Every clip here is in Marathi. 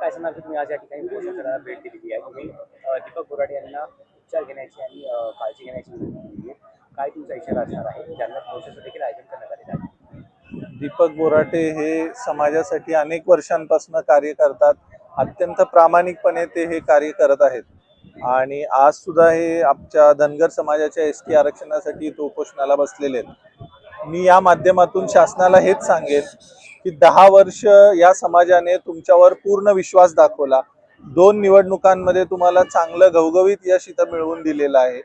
काय सांगणार की तुम्ही आज या ठिकाणी पोषणाला भेट दिलेली आहे. तुम्ही दीपक बोराडे यांना उपचार घेण्याची आणि काळजी घेण्याची आहे. काय तुमचा इशारा असणार आहे? ज्यांना पोषणाचं देखील आयोजन करण्यात आलेलं आहे. दीपक बोराटे हे समाजासाठी अनेक वर्षांपासून कार्य करतात. अत्यंत प्रामाणिकपणे ते हे कार्य करत आहेत. आणि आज सुद्धा हे आमच्या धनगर समाजाच्या एस टी आरक्षणासाठी इथं उपोषणाला बसलेले आहेत. मी या माध्यमातून शासनाला हेच सांगेन की दहा वर्ष या समाजाने तुमच्यावर पूर्ण विश्वास दाखवला. दोन निवडणुकांमध्ये तुम्हाला चांगलं घवघवीत यश इथं मिळवून दिलेलं आहे.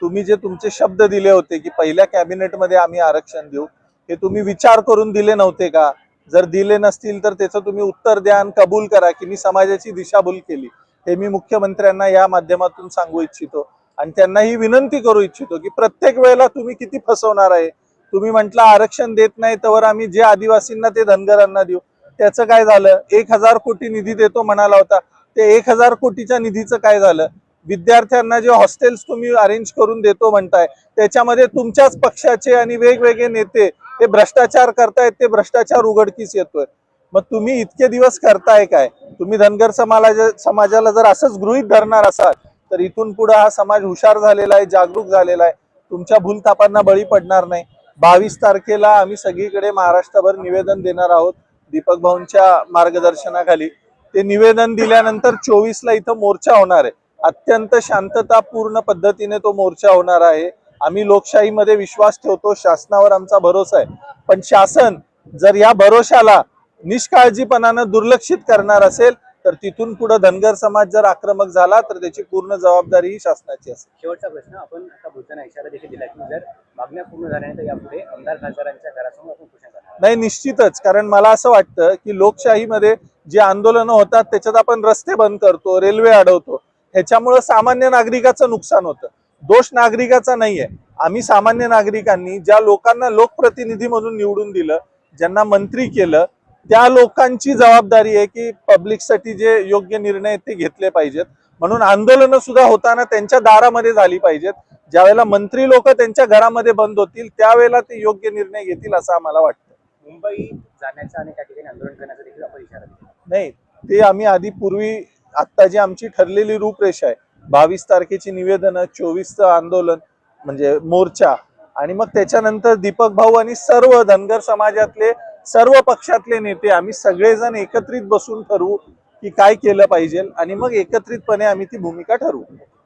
तुम्ही जे तुमचे शब्द दिले होते की पहिल्या कॅबिनेटमध्ये आम्ही आरक्षण देऊ हे तुम्ही विचार करून दिले नव्हते का? जर दिले नसतील तर त्याचं तुम्ही उत्तर द्या आणि कबूल करा की मी समाजाची दिशाभूल केली. हे मी मुख्यमंत्र्यांना या माध्यमातून सांगू इच्छितो. आणि त्यांना ही विनंती करू इच्छितो की प्रत्येक वेळेला तुम्ही किती फसवणार आहे? तुम्ही म्हटलं आरक्षण देत नाही तर आम्ही जे आदिवासींना ते धनगरांना देऊ. त्याचं काय झालं? एक हजार कोटी निधी देतो म्हणाला होता. ते एक हजार कोटीच्या निधीचं काय झालं? विद्यार्थ्यांना जे हॉस्टेल्स तुम्ही अरेंज करून देतो म्हणताय त्याच्यामध्ये तुमच्याच पक्षाचे आणि वेगवेगळे नेते ते भ्रष्टाचार करतायत ते भ्रष्टाचार उघडकीस येतोय. मग तुम्ही इतके दिवस करताय काय? तुम्ही धनगर समाज समाजाला जर असंच गृहीत धरणार असाल तर इथून पुढे हा समाज हुशार झालेला आहे जागरूक झालेला आहे. तुमच्या भूलथापांना बळी पडणार नाही. बावीस तारखेला आम्ही सगळीकडे महाराष्ट्रभर निवेदन देणार आहोत दीपक भाऊंच्या मार्गदर्शनाखाली. ते निवेदन दिल्यानंतर चोवीसला इथं मोर्चा होणार आहे. अत्यंत शांततापूर्ण पद्धतीने तो मोर्चा होणार आहे. आम्ही लोकशाहीमध्ये विश्वास ठेवतो शासनावर आमचा भरोसा आहे. पण शासन जर या भरोशाला निष्काळजीपणानं दुर्लक्षित करणार असेल तर तिथून पुढे धनगर समाज जर आक्रमक झाला तर त्याची पूर्ण जबाबदारी ही शासनाची असेल. शेवटचा प्रश्न आपण आता बोलताना इशारा देखील दिला की जर मागण्या पूर्ण झाल्यानंतर यापुढे आमदार खासदारांच्या घरासमोर आपण उपोषण करणार नाही निश्चितच. कारण मला असं वाटतं की लोकशाहीमध्ये जे आंदोलनं होतात त्याच्यात आपण रस्ते बंद करतो रेल्वे अडवतो. ह्याच्यामुळं सामान्य नागरिकाचं नुकसान होतं. दोष नागरिकाचा नाहीये. आम्ही सामान्य नागरिकांनी ज्या लोकांना लोकप्रतिनिधी म्हणून निवडून दिलं ज्यांना मंत्री केलं त्या लोकांची जबाबदारी आहे की पब्लिकसाठी जे योग्य निर्णय ते घेतले पाहिजेत. म्हणून आंदोलनं सुद्धा होताना त्यांच्या दारामध्ये झाली पाहिजेत. ज्यावेळेला मंत्री लोक त्यांच्या घरामध्ये बंद होतील त्यावेळेला ते योग्य निर्णय घेतील असं आम्हाला वाटतं. मुंबई जाण्याचा आणि त्या ठिकाणी आंदोलन करण्याचा देखील आपण इशारा दिला. नाही ते आम्ही आधी पूर्वी आत्ता जी आमची ठरलेली रूपरेषा आहे बावीस तारखेची निवेदनं चोवीसचं आंदोलन म्हणजे मोर्चा आणि मग त्याच्यानंतर दीपक भाऊ आणि सर्व धनगर समाजातले सर्व पक्षातले नेते आम्ही सगळेजण एकत्रित बसून ठरवू की काय केलं पाहिजे आणि मग एकत्रितपणे आम्ही ती भूमिका ठरवू.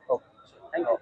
हो. थँक्यू